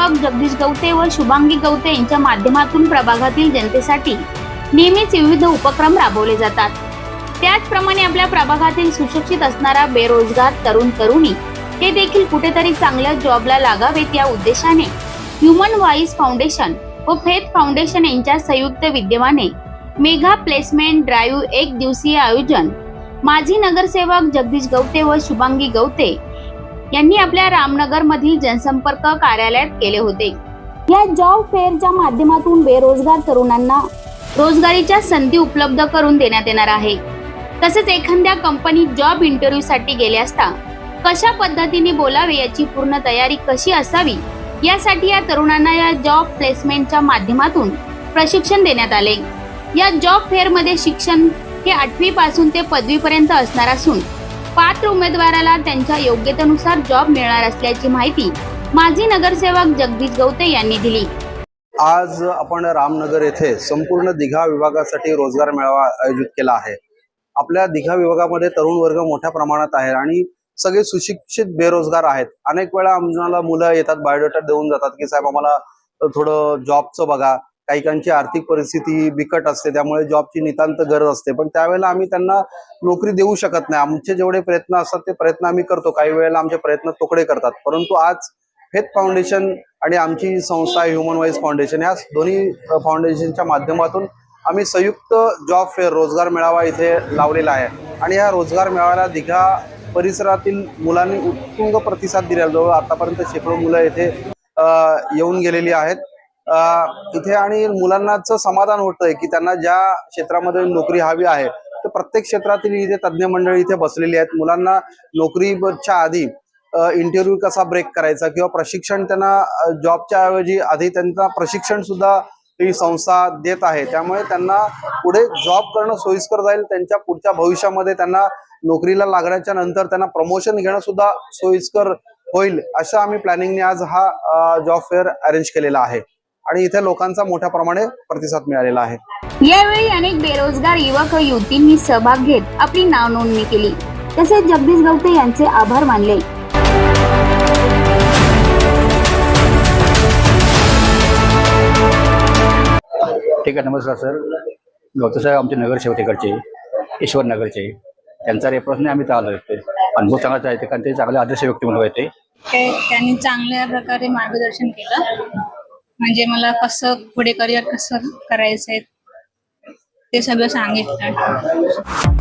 नगरसेवक जगदीश गवते व शुभांगी गवते यांच्या माध्यमातून प्रभागातील जनतेसाठी नेहमीच विविध उपक्रम राबवले जातात. त्याचप्रमाणे आपल्या प्रभागातील सुशिक्षित असणारा बेरोजगार तरुण तरुणी हे देखील कुठेतरी चांगल्या जॉबला लागावेत या उद्देशाने ह्युमन व्हॉइस फाउंडेशन व फेथ फाउंडेशन यांच्या संयुक्त विद्यमाने मेगा प्लेसमेंट ड्राईव्ह एक दिवसीय आयोजन माजी नगरसेवक जगदीश गवते व शुभांगी गवते यांनी आपल्या रामनगर मधील जनसंपर्क कार्यालयात केले होते. या जॉब फेअरच्या माध्यमातून बेरोजगार तरुणांना रोजगारीच्या संधी उपलब्ध करून देण्यात येणार आहे. तसेच एखाद्या कंपनीत जॉब इंटरव्ह्यू साठी गेले असता कशा पद्धतीने बोलावे याची पूर्ण तयारी कशी असावी? यासाठी या तरुणांना या जॉब प्लेसमेंटच्या माध्यमातून प्रशिक्षण देण्यात आले. या जॉब फेअरमध्ये शिक्षण हे आठवी पासून ते पदवीपर्यंत असणार असून पात्र उमेदवाराला त्यांच्या योग्यतेनुसार जॉब मिळणार असल्याची माहिती माजी नगरसेवक जगदीश गवते यांनी दिली. आज आपण रामनगर येथे संपूर्ण दिघा विभागासाठी रोजगार मेळावा आयोजित केला आहे. आपल्या दिघा विभागामध्ये तरुण वर्ग मोठ्या प्रमाणात आहे आणि सगळे सुशिक्षित बेरोजगार आहेत. अनेक वेळा आम्हाला मुलं येतात बायोडेटा देऊन जातात की साहेब आम्हाला थोडं जॉबचं बघा. काहीकांची आर्थिक परिस्थिती बिकट असते त्यामुळे जॉबची नितांत गरज असते. पण त्यावेळेला आम्ही त्यांना नोकरी देऊ शकत नाही. आमचे जेवढे प्रयत्न असतात ते प्रयत्न आम्ही करतो. काही वेळेला आमचे प्रयत्न तोकडे करतात. परंतु आज फेथ फाउंडेशन आणि आमची संस्था ह्युमन वाईज फाउंडेशन या दोन्ही फाउंडेशनच्या माध्यमातून आम्ही संयुक्त जॉब फेअर रोजगार मेळावा इथे लावलेला आहे. आणि या रोजगार मेळाव्याला दिघा परिसरातील मुलांनी उत्तुंग प्रतिसाद दिलेला जवळ आतापर्यंत शेकडो मुलं येथे येऊन गेलेली आहेत. इथे आणि मुलांनाच समाधान होतंय की त्यांना ज्या क्षेत्रामध्ये नोकरी हवी आहे तर प्रत्येक क्षेत्रातील इथे तज्ज्ञ मंडळी इथे बसलेली आहेत. मुलांना नोकरीच्या आधी इंटरव्ह्यू कसा ब्रेक करायचा किंवा प्रशिक्षण त्यांना जॉबच्या ऐवजी आधी त्यांना प्रशिक्षण सुद्धा ही संस्था देत आहे. त्यामुळे त्यांना पुढे जॉब करणं सोयीस्कर जाईल. त्यांच्या पुढच्या भविष्यामध्ये त्यांना नोकरीला लागण्याच्या नंतर त्यांना प्रमोशन घेणं सुद्धा सोयीस्कर होईल अशा आम्ही प्लॅनिंगने आज हा जॉब फेअर अरेंज केलेला आहे. आणि इथे लोकांचा मोठ्या प्रमाणे प्रतिसाद मिळालेला आहे. यावेळी अनेक बेरोजगार युवक युवतींनी सहभाग घेत आपली नाव नोंदणी केली. तसेच जगदीश गवते यांचे आभार मानले. ठीक आहे नमस्कार सर. गवते साहेब आमचे नगरसेवक तिकडचे ईश्वर नगरचे. त्यांचा रेफरन्सने आम्ही तर आलो ते अनुभव चांगलाच आहे ते कारण ते चांगले आदर्श व्यक्ती म्हणून होते ते त्यांनी चांगल्या प्रकारे मार्गदर्शन केलं. म्हणजे मला कसं पुढे करिअर कसं करायचंय ते सगळं सांगितलं.